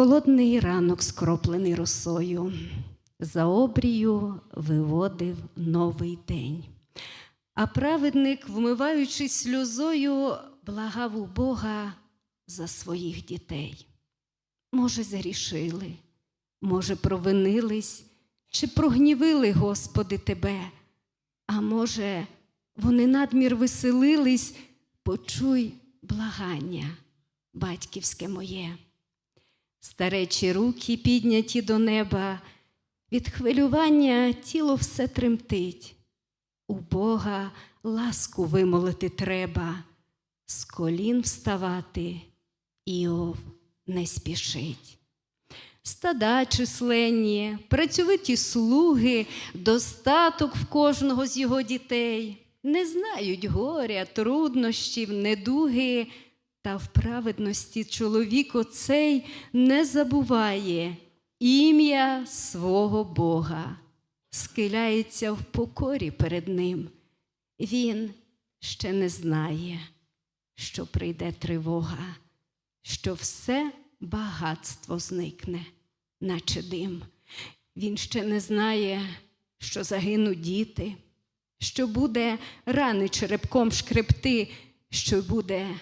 Холодний ранок, скроплений росою, за обрію виводив новий день. А праведник, вмиваючись сльозою, благав у Бога за своїх дітей. Може, зарішили, може, провинились, чи прогнівили, Господи, Тебе, а може, вони надмір веселились, почуй благання, батьківське моє. Старечі руки підняті до неба, від хвилювання тіло все тремтить. У Бога ласку вимолити треба, з колін вставати Іов не спішить. Стада численні, працьовиті слуги, достаток в кожного з його дітей, не знають горя, труднощів, недуги, та в праведності чоловік оцей не забуває ім'я свого Бога, скиляється в покорі перед ним. Він ще не знає, що прийде тривога, що все багатство зникне, наче дим. Він ще не знає, що загинуть діти, що буде рани черепком шкребти, що буде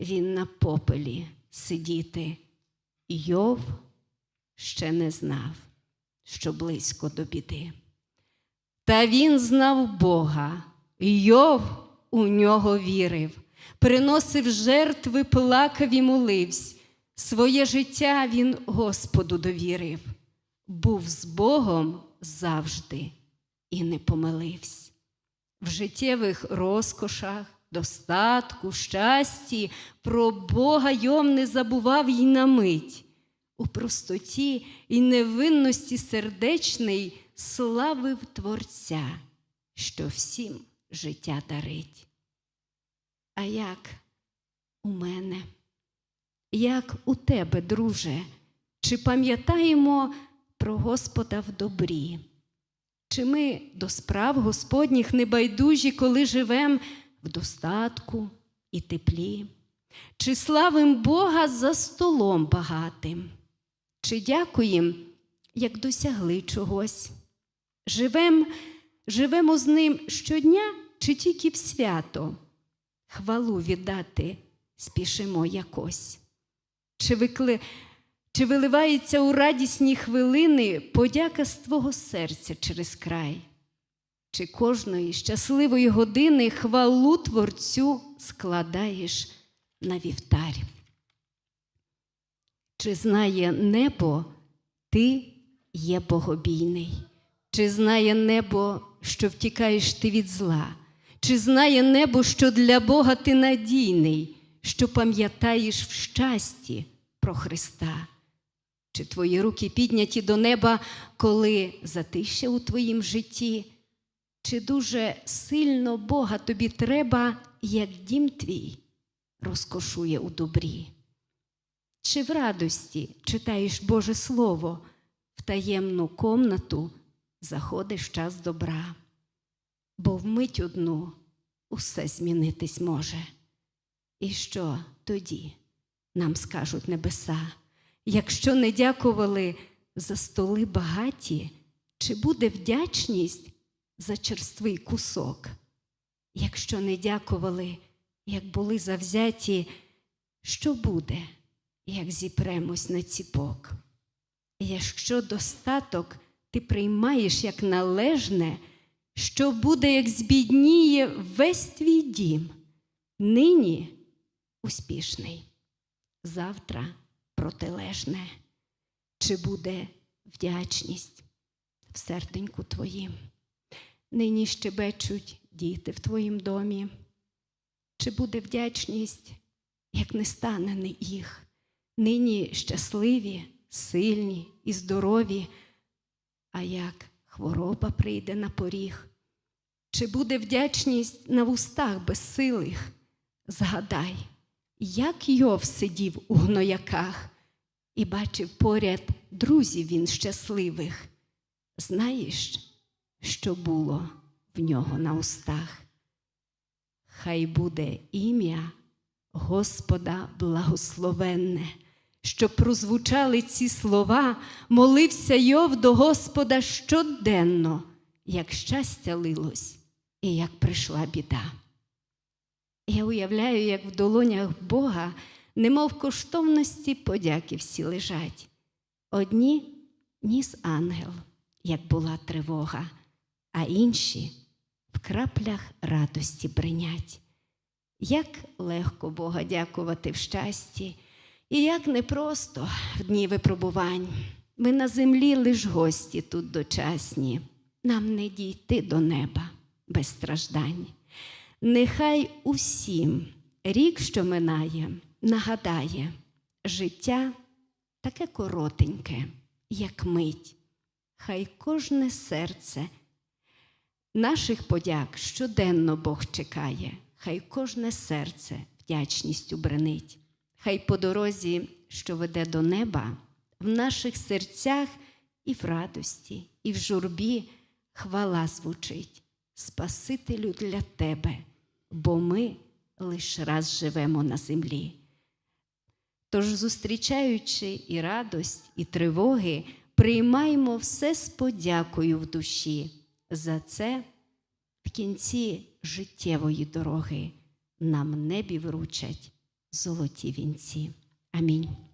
він на попелі сидіти. Йов ще не знав, що близько до біди. Та він знав Бога, Йов у нього вірив, приносив жертви, плакав і молився. Своє життя він Господу довірив, був з Богом завжди і не помилився. В життєвих розкошах, достатку, щасті, про Бога йом не забував й на мить. У простоті і невинності сердечний славив Творця, що всім життя дарить. А як у мене? Як у тебе, друже, чи пам'ятаємо про Господа в добрі? Чи ми до справ Господніх небайдужі, коли живем в достатку і теплі? Чи славим Бога за столом багатим? Чи дякуємо, як досягли чогось? Живем, живемо з ним щодня чи тільки в свято? Хвалу віддати спішимо якось. Чи, викли... Чи виливається у радісні хвилини подяка з твого серця через край? Чи кожної щасливої години хвалу Творцю складаєш на вівтар? Чи знає небо, ти є богобійний? Чи знає небо, що втікаєш ти від зла? Чи знає небо, що для Бога ти надійний, що пам'ятаєш в щасті про Христа? Чи твої руки підняті до неба, коли затища у твоїм житті? Чи дуже сильно Бога тобі треба, як дім твій розкошує у добрі? Чи в радості читаєш Боже Слово, в таємну комнату заходиш час добра? Бо вмить одну усе змінитись може. І що тоді нам скажуть небеса? Якщо не дякували за столи багаті, чи буде вдячність за черствий кусок? Якщо не дякували, як були завзяті, що буде, як зіпремось на ціпок? Якщо достаток ти приймаєш як належне, що буде, як збідніє весь твій дім, нині успішний, завтра протилежне, чи буде вдячність в серденьку твоїм? Нині щебечуть діти в твоїм домі, чи буде вдячність, як не стане їх? Нині щасливі, сильні і здорові, а як хвороба прийде на поріг? Чи буде вдячність на вустах безсилих? Згадай, як Йов сидів у гнояках і бачив поряд друзів він щасливих. Знаєш, що було в нього на устах? Хай буде ім'я Господа благословенне, щоб прозвучали ці слова, молився Йов до Господа щоденно, як щастя лилось і як прийшла біда. Я уявляю, як в долонях Бога, немов коштовності подяки всі лежать. Одні ніс ангел, як була тривога, а інші в краплях радості бринять. Як легко Бога дякувати в щасті, і як непросто в дні випробувань. Ми на землі лиш гості тут дочасні, нам не дійти до неба без страждань. Нехай усім рік, що минає, нагадає, життя таке коротеньке, як мить. Хай кожне серце наших подяк щоденно Бог чекає, хай кожне серце вдячністю бренить. Хай по дорозі, що веде до неба, в наших серцях і в радості, і в журбі хвала звучить. Спасителю для тебе, бо ми лиш раз живемо на землі. Тож, зустрічаючи і радость, і тривоги, приймаймо все з подякою в душі. За це в кінці життєвої дороги нам небі вручать золоті вінці. Амінь.